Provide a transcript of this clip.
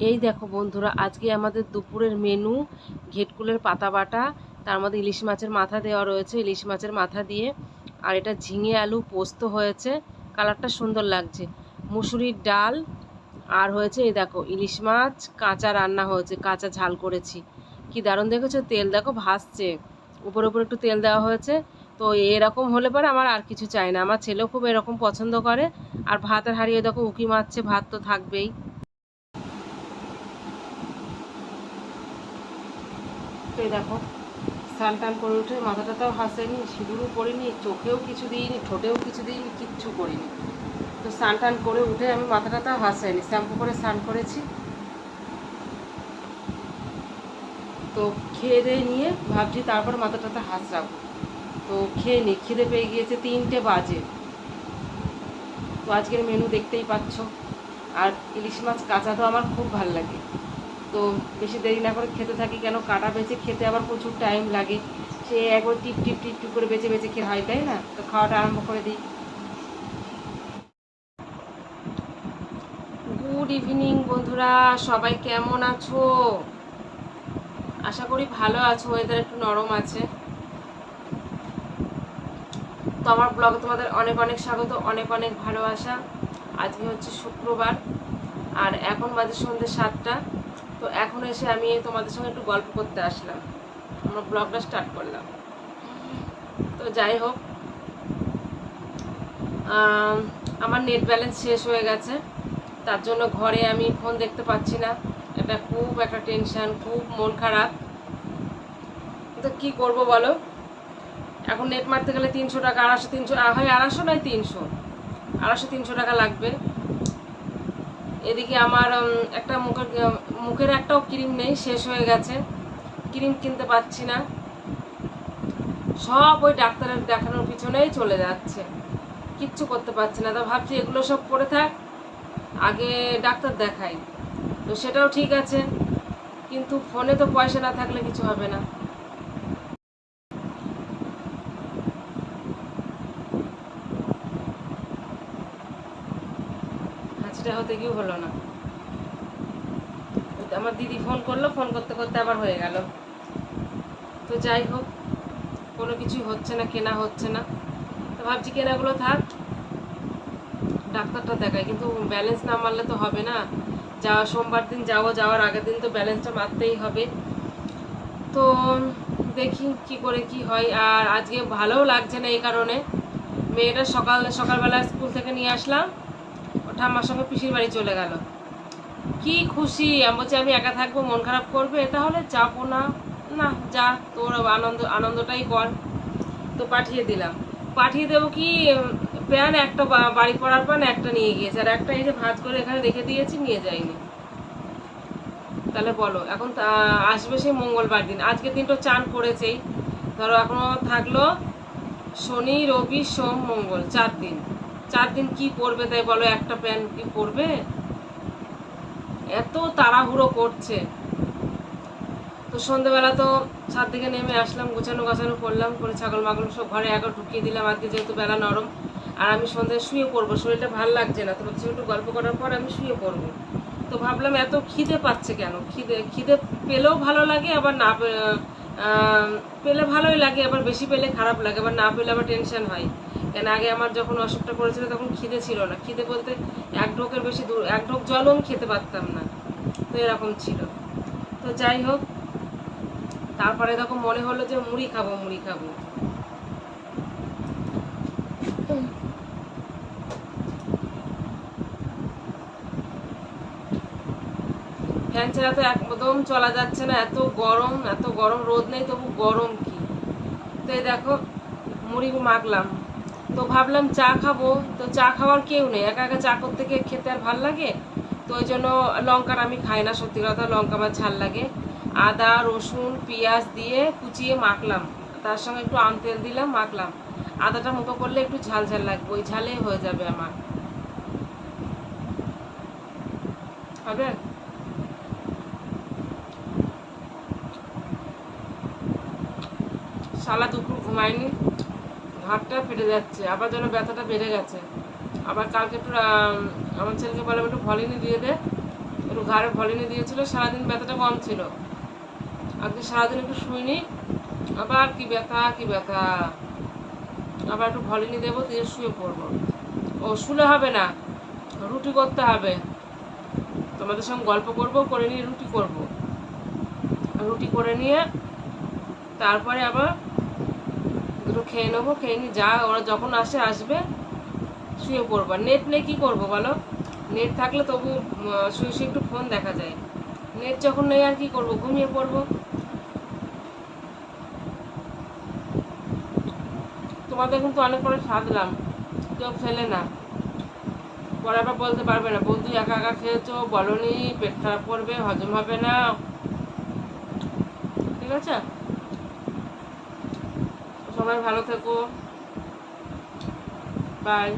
এই দেখো বন্ধুরা, আজকে আমাদের দুপুরের মেনু ঘেটকুলের পাতা বাটা, তার মধ্যে ইলিশ মাছের মাথা দেওয়া রয়েছে, ইলিশ মাছের মাথা দিয়ে। আর এটা ঝিঙে আলু পোস্ত হয়েছে, কালারটা সুন্দর লাগছে। মুসুরির ডাল, আর হয়েছে এই দেখো, ইলিশ মাছ, কাঁচা রান্না হয়েছে, কাঁচা ঝাল করেছি। কি দারুণ দেখেছ? তেল দেখো ভাসছে। উপর উপর একটু তেল দেওয়া হয়েছে। তো এরকম হলে পরে আমার আর কিছু চাই না। আমার ছেলেও খুব এরকম পছন্দ করে। আর ভাতের হারিয়ে দেখো উকি মারছে, ভাত তো থাকবেই। তো দেখো, স্নান টান করে উঠে মাথাটাতেও হাসেনি সিঁদুরও পরিনি চোখেও কিছু দিইনি, ঠোঁটেও কিছু দিইনি, কিচ্ছু করিনি। তো স্নান টান করে উঠে আমি মাথাটাতেও হাসাইনি শ্যাম্পু করে স্নান করেছি। তো খেয়ে দিয়ে নিয়ে ভাবছি তারপর মাথাটাতে হাস রাখব। তো খেয়ে নি, খিদে পেয়ে গিয়েছে তিনটে বাজে। তো আজকের মেনু দেখতেই পাচ্ছ। আর ইলিশ মাছ কাঁচা তো আমার খুব ভালো লাগে। তো বেশি দেরি না করে খেতে থাকি কেন? কাটা বেছে খেতে আবার প্রচুর টাইম লাগে। সে একবার টিপ টিপ টিপ টিপ করে বেছে বেছে খেয়ে হয় তাই না? তো খাওয়াটা আরম্ভ করে দিই। গুড ইভিনিং বন্ধুরা। সবাই কেমন আছো? আশা করি ভালো আছো। ওয়েদার একটু নরম আছে। তো আমার ব্লগে তোমাদের অনেক অনেক স্বাগত, অনেক অনেক ভালোবাসা। আজকে হচ্ছে শুক্রবার, আর এখন বাজে সন্ধ্যে সাতটা। তো এখন এসে আমি তোমাদের সঙ্গে একটু গল্প করতে আসলাম। আমার ব্লগটা স্টার্ট করলাম। তো যাই হোক আমার নেট ব্যালেন্স শেষ হয়ে গেছে। তার জন্য ঘরে আমি ফোন দেখতে পাচ্ছি না। এটা খুব একটা টেনশন খুব মন খারাপ। তো কি করব বলো? এখন নেট মারতে গেলে তিনশো টাকা, আড়াইশো, তিনশো হয় আড়াইশো নয় তিনশো? আড়াইশো, তিনশো টাকা লাগবে। এদিকে আমার একটা মুখের মুখের একটাও ক্রিম নেই, শেষ হয়ে গেছে। ক্রিম কিনতে পাচ্ছি না। সব ওই ডাক্তারের দেখানোর পিছনেই চলে যাচ্ছে। কিচ্ছু করতে পারছি না। তা ভাবছি এগুলো সব করে থাক, আগে ডাক্তার দেখাই। তো সেটাও ঠিক আছে, কিন্তু ফোনে তো পয়সা না থাকলে কিছু হবে না। হাঁচিটা হতে গিয়েও হলো না। আমার দিদি ফোন করল ফোন করতে করতে আবার হয়ে গেল। তো যাই হোক, কোনো কিছুই হচ্ছে না, কেনা হচ্ছে না। তো ভাবছি কেনাগুলো থাক, ডাক্তারটা দেখায় কিন্তু ব্যালেন্স না মারলে তো হবে না। যাওয়া সোমবার দিন যাব যাওয়ার আগের দিন তো ব্যালেন্সটা মারতেই হবে। তো দেখি কি করে কি হয়। আর আজকে ভালোও লাগছে না এই কারণে। মেয়েটা সকাল, সকালবেলা স্কুল থেকে নিয়ে আসলাম। ঠাম্মার সঙ্গে পিসির বাড়ি চলে গেল। কি খুশি, আমি বলছি, আমি একা থাকব, মন খারাপ করবে, তাহলে যাব না। না, যা, তোর আনন্দ, আনন্দটাই কর। তো পাঠিয়ে দিলাম। পাঠিয়ে দেবো কি, প্যান, একটা বাড়ি পড়ার প্যান, একটা নিয়ে গিয়েছে। আর একটা এই যে ভাজ করে এখানে রেখে দিয়েছি, নিয়ে যাইনি তাহলে বলো, এখন আসবে সেই মঙ্গলবার দিন। আজকের দিনটা চান করেছেই। ধরো, এখনও থাকল শনি, রবি, সোম, মঙ্গল, চার দিন। চার দিন কি পরবে তাই বলো? একটা প্যান্ট কি পরবে? এত তাড়াহুড়ো করছে। তো সন্ধেবেলা তো ছাদ থেকে নেমে আসলাম, গোছানো গাছানো করলাম, করে ছাগল মাগল সব ঘরে একবার ঢুকিয়ে দিলাম। আজকে যেহেতু বেলা নরম, আর আমি সন্ধ্যায় শুয়ে পড়ব, শরীরটা ভালো লাগছে না। তোমার সঙ্গে একটু গল্প করার পর আমি শুয়ে পড়ব। তো ভাবলাম এত খিদে পাচ্ছে কেন? খিদে খিদে পেলেও ভালো লাগে, আবার না পেলে ভালোই লাগে, আবার বেশি পেলে খারাপ লাগে, আবার না পেলে আবার টেনশন হয়। কেন আগে আমার যখন অসুখটা করেছিল তখন খিদে ছিল না। খিদে বলতে এক ঢোকের বেশি দূর, এক ঢোক জলও আমি খেতে পারতাম না। তো এরকম ছিল। তো যাই হোক, তারপরে তখন মনে হলো যে মুড়ি খাব মুড়ি খাব। ফ্যান ছাড়া তো একদম চলা যাচ্ছে না। এত গরম এত গরম, রোদ নেই, তবু গরম কি? তো এই দেখো মুড়ি মাখলাম। তো ভাবলাম চা খাব। তো চা খাওয়ার কেউ নেই। একা একা চা করতে গিয়ে খেতে আর ভালো লাগে? তো ওই জন্য লঙ্কার আমি খাই না, সত্যি কথা লঙ্কা আমার ঝাল লাগে। আদা, রসুন, পেঁয়াজ দিয়ে কুচিয়ে মাখলাম। তার সঙ্গে একটু আম তেল দিলাম, মাখলাম। আদাটা মুখো করলে একটু ঝাল ঝাল লাগবে, ওই ঝালে হয়ে যাবে আমার। হবে? সালা দুপুর ঘুমায়নি। ঘাটটা ফেটে যাচ্ছে, আবার যেন ব্যথাটা বেড়ে গেছে। আবার কালকে একটু আমার ছেলেকে বললাম, একটু ভলিনি দিয়ে দে। একটু ঘাড়ে ভলিনি দিয়েছিল, সারাদিন ব্যথাটা কম ছিল। আজকে সারাদিন একটু শুইনি। আবার কি ব্যথা কি ব্যথা। আবার একটু ভলিনি দেবো, দিয়ে শুয়ে পড়ব। ও শুলে হবে না, রুটি করতে হবে। তোমাদের সঙ্গে গল্প করব, করে নিয়ে রুটি করব। রুটি করে নিয়ে, তারপরে আবার দুটো খেয়ে নেব, খেয়ে নিয়ে যা, ওরা যখন আসে, আসবে, শুয়ে পড়ব। নেট নেই কী করব বলো? নেট থাকলে তবু শুয়ে শুয়ে একটু ফোন দেখা যায়। নেট যখন নেই, আর কি করব? ঘুমিয়ে পড়ব। তোমাদের কিন্তু অনেক করে সাধলাম। কেউ ফেলে না। পরে আবার বলতে পারবে না, বন্ধু, একা একা খেয়েছো, বলনি, পেট খারাপ করবে, হজম হবে না। ঠিক আছে? সবাই ভালো থেকো। বাই